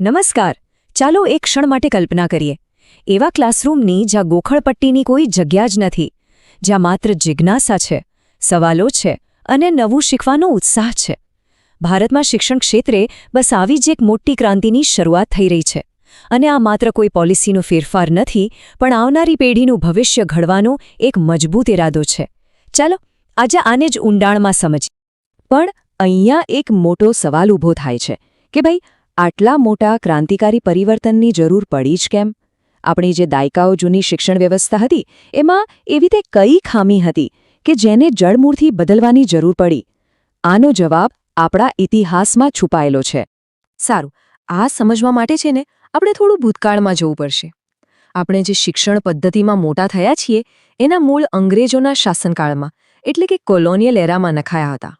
નમસ્કાર. ચાલો એક ક્ષણ માટે કલ્પના કરીએ. એવા ક્લાસરૂમની જ્યાં ગોખળપટ્ટીની કોઈ જગ્યા જ નથી, જ્યાં માત્ર જિજ્ઞાસા છે, સવાલો છે અને નવું શીખવાનો ઉત્સાહ છે. ભારતમાં શિક્ષણ ક્ષેત્રે બસ આવી જ એક મોટી ક્રાંતિની શરૂઆત થઈ રહી છે અને આ માત્ર કોઈ પોલિસીનો ફેરફાર નથી, પણ આવનારી પેઢીનું ભવિષ્ય ઘડવાનો એક મજબૂત ઇરાદો છે. ચાલો, આજે આને જ ઊંડાણમાં સમજીએ. પણ અહીંયા એક મોટો સવાલ ઊભો થાય છે કે ભાઈ આટલા મોટા ક્રાંતિકારી પરિવર્તનની જરૂર પડી જ કેમ? આપણી જે દાયકાઓ જૂની શિક્ષણ વ્યવસ્થા હતી, એમાં એવી તે કઈ ખામી હતી કે જેને જડમૂળથી બદલવાની જરૂર પડી? આનો જવાબ આપણા ઇતિહાસમાં છુપાયેલો છે. સારું, આ સમજવા માટે છે ને, આપણે થોડું ભૂતકાળમાં જવું પડશે. આપણે જે શિક્ષણ પદ્ધતિમાં મોટા થયા છીએ, એના મૂળ અંગ્રેજોના શાસનકાળમાં, એટલે કે કોલોનિયલ એરામાં નખાયા હતા.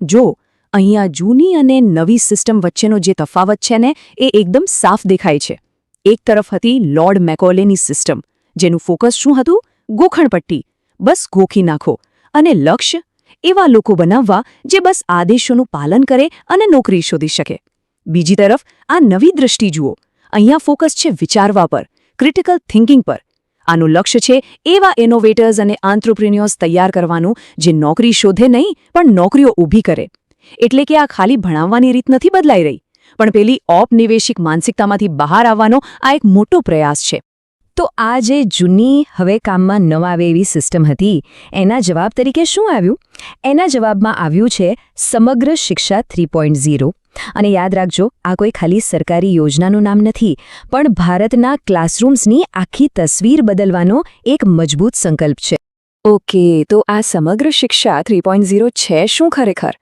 જો અહીંયા જૂની અને નવી સિસ્ટમ વચ્ચેનો જે તફાવત છે ને, એ એકદમ સાફ દેખાય છે. એક તરફ હતી લોર્ડ મેકોલેની સિસ્ટમ, જેનું ફોકસ શું હતું? ગોખણપટ્ટી. બસ ગોખી નાખો. અને લક્ષ્ય? એવા લોકો બનાવવા જે બસ આદેશોનું પાલન કરે અને નોકરી શોધી શકે. બીજી તરફ, આ નવી દ્રષ્ટિ જુઓ. અહીંયા ફોકસ છે વિચારવા પર, ક્રિટિકલ થિંકિંગ પર. આનું લક્ષ્ય છે એવા ઇનોવેટર્સ અને આંત્રપ્રિન્યોર્સ તૈયાર કરવાનું જે નોકરી શોધે નહીં, પણ નોકરીઓ ઊભી કરે. એટલે કે આ ખાલી ભણાવવાની રીત નથી બદલાઈ રહી, પણ પેલી ઔપનિવેશિક માનસિકતામાંથી બહાર આવવાનો આ એક મોટો પ્રયાસ છે. તો આ જે જૂની હવે કામમાં ન આવે એવી સિસ્ટમ હતી, એના જવાબ તરીકે શું આવ્યું? એના જવાબમાં આવ્યું છે સમગ્ર શિક્ષા થ્રી અને યાદ રાખજો, આ કોઈ ખાલી સરકારી યોજનાનું નામ નથી, પણ ભારતના ક્લાસરૂમ્સની આખી તસવીર બદલવાનો એક મજબૂત સંકલ્પ છે. ઓકે, તો આ સમગ્ર શિક્ષા થ્રી છે શું ખરેખર?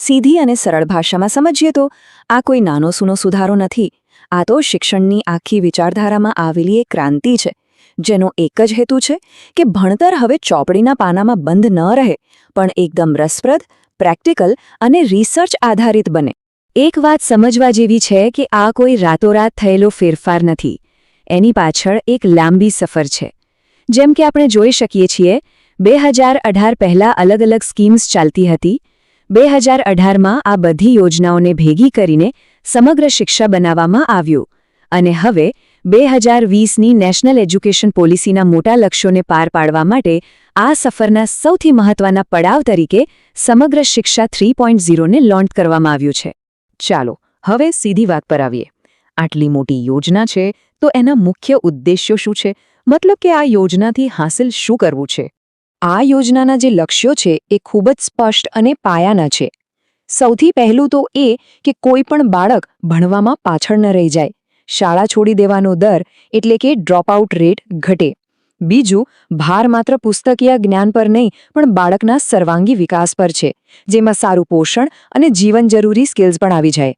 સીધી અને સરળ ભાષામાં સમજીએ તો, આ કોઈ નાનો સૂનો સુધારો નથી. આ તો શિક્ષણની આખી વિચારધારામાં આવેલી એક ક્રાંતિ છે, જેનો એક જ હેતુ છે કે ભણતર હવે ચોપડીના પાનામાં બંધ ન રહે, પણ એકદમ રસપ્રદ, પ્રેક્ટિકલ અને રિસર્ચ આધારિત બને. એક વાત સમજવા જેવી છે કે આ કોઈ રાતોરાત થયેલો ફેરફાર નથી. એની પાછળ એક લાંબી સફર છે. જેમ કે આપણે જોઈ શકીએ છીએ, બે હજાર અઢાર પહેલાં અલગ અલગ સ્કીમ્સ ચાલતી હતી બે હજાર અઢારમાં આ બધી યોજનાઓને ભેગી કરીને સમગ્ર શિક્ષા બનાવવામાં આવ્યું અને હવે બે હજાર વીસની નેશનલ એજ્યુકેશન પોલિસીના મોટા લક્ષ્યોને પાર પાડવા માટે આ સફરના સૌથી મહત્વના પડાવ તરીકે સમગ્ર શિક્ષા થ્રી પોઈન્ટ ઝીરોને લોન્ચ કરવામાં આવ્યું છે. ચાલો, હવે સીધી વાત પર આવીએ. આટલી મોટી યોજના છે, તો એના મુખ્ય ઉદ્દેશ્યો શું છે? મતલબ કે આ યોજનાથી હાંસિલ શું કરવું છે? આ યોજનાના જે લક્ષ્યો છે એ ખૂબ જ સ્પષ્ટ અને પાયાના છે. સૌથી પહેલું તો એ કે કોઈ પણ બાળક ભણવામાં પાછળ ન રહી જાય. શાળા છોડી દેવાનો દર એટલે કે ડ્રોપઆઉટ રેટ ઘટે. બીજું, ભાર માત્ર પુસ્તકીય જ્ઞાન પર નહીં, પણ બાળકના સર્વાંગી વિકાસ પર છે, જેમાં સારું પોષણ અને જીવન જરૂરી સ્કિલ્સ પણ આવી જાય.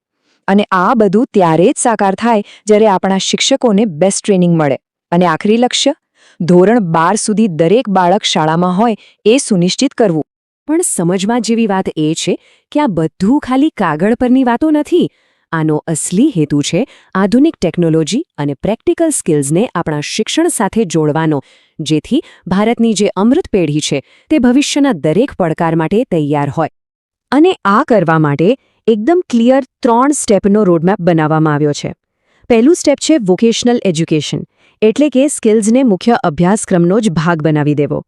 અને આ બધું ત્યારે જ સાકાર થાય જ્યારે આપણા શિક્ષકોને બેસ્ટ ટ્રેનિંગ મળે. અને આખરી લક્ષ્ય? ધોરણ બાર સુધી દરેક બાળક શાળામાં હોય એ સુનિશ્ચિત કરવું. પણ સમજવા જેવી વાત એ છે કે આ બધું ખાલી કાગળ પરની વાતો નથી. આનો અસલી હેતુ છે આધુનિક ટેકનોલોજી અને પ્રેક્ટિકલ સ્કિલ્સને આપણા શિક્ષણ સાથે જોડવાનો, જેથી ભારતની જે અમૃત પેઢી છે તે ભવિષ્યના દરેક પડકાર માટે તૈયાર હોય. અને આ કરવા માટે એકદમ ક્લિયર ત્રણ સ્ટેપનો રોડમેપ બનાવવામાં આવ્યો છે. પહેલું સ્ટેપ છે વોકેશનલ એજ્યુકેશન. એટલે કે સ્કિલ્સને મુખ્ય અભ્યાસક્રમનો જ ભાગ બનાવી દેવો.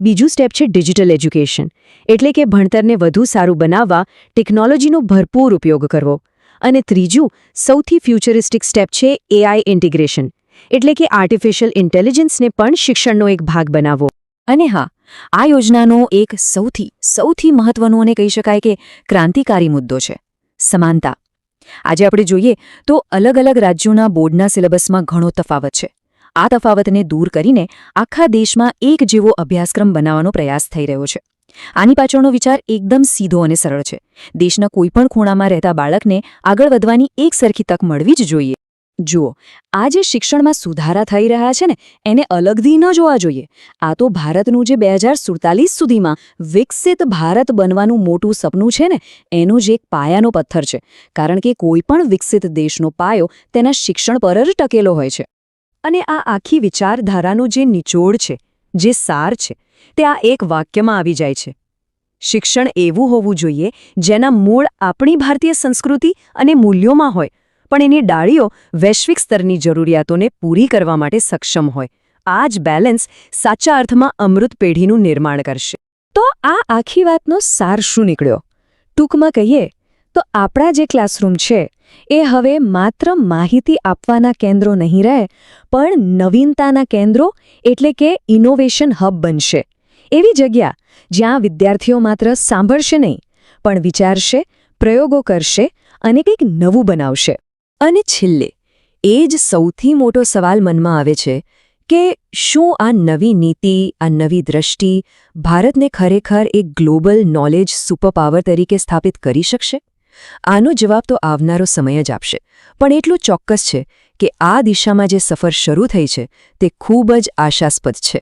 બીજું સ્ટેપ છે ડિજિટલ એજ્યુકેશન. એટલે કે ભણતરને વધુ સારું બનાવવા ટેકનોલોજીનો ભરપૂર ઉપયોગ કરવો. અને ત્રીજું, સૌથી ફ્યુચરિસ્ટિક સ્ટેપ છે એઆઈ ઇન્ટિગ્રેશન. એટલે કે આર્ટિફિશિયલ ઇન્ટેલિજન્સને પણ શિક્ષણનો એક ભાગ બનાવવો. અને હા, આ યોજનાનો એક સૌથી સૌથી મહત્વનો અને કહી શકાય કે ક્રાંતિકારી મુદ્દો છે, સમાનતા. આજે આપણે જોઈએ તો અલગ અલગ રાજ્યોના બોર્ડના સિલેબસમાં ઘણો તફાવત છે. આ તફાવતને દૂર કરીને આખા દેશમાં એક જેવો અભ્યાસક્રમ બનાવવાનો પ્રયાસ થઈ રહ્યો છે. આની પાછળનો વિચાર એકદમ સીધો અને સરળ છે. દેશના કોઈપણ ખૂણામાં રહેતા બાળકને આગળ વધવાની એક સરખી તક મળવી જ જોઈએ. જુઓ, આ જે શિક્ષણમાં સુધારા થઈ રહ્યા છે ને, એને અલગથી ન જોવા જોઈએ. આ તો ભારતનું જે બે સુધીમાં વિકસિત ભારત બનવાનું મોટું સપનું છે ને, એનો જ એક પાયાનો પથ્થર છે. કારણ કે કોઈપણ વિકસિત દેશનો પાયો તેના શિક્ષણ પર જ ટકેલો હોય છે. અને આ આખી વિચારધારાનો જે નિચોડ છે, જે સાર છે, તે આ એક વાક્યમાં આવી જાય છે. શિક્ષણ એવું હોવું જોઈએ, જેના મૂળ આપણી ભારતીય સંસ્કૃતિ અને મૂલ્યોમાં હોય, પણ એની ડાળીઓ વૈશ્વિક સ્તરની જરૂરિયાતોને પૂરી કરવા માટે સક્ષમ હોય. આ જ બેલેન્સ સાચા અર્થમાં અમૃત પેઢીનું નિર્માણ કરશે. તો આ આખી વાતનો સાર શું નીકળ્યો? ટૂંકમાં કહીએ, તો આપણા જે ક્લાસરૂમ છે એ હવે માત્ર માહિતી આપવાના કેન્દ્રો નહીં રહે, પણ નવીનતાના કેન્દ્રો એટલે કે ઇનોવેશન હબ બનશે. એવી જગ્યા જ્યાં વિદ્યાર્થીઓ માત્ર સાંભળશે નહીં, પણ વિચારશે, પ્રયોગો કરશે અને કંઈક નવું બનાવશે. અને છેલ્લે, એ જ સૌથી મોટો સવાલ મનમાં આવે છે કે શું આ નવી નીતિ, આ નવી દ્રષ્ટિ ભારતને ખરેખર એક ગ્લોબલ નોલેજ સુપરપાવર તરીકે સ્થાપિત કરી શકશે? આનો જવાબ તો આવનારો સમય જ આપશે. પણ એટલું ચોક્કસ છે કે આ દિશામાં જે સફર શરૂ થઈ છે, તે ખૂબ જ આશાસ્પદ છે.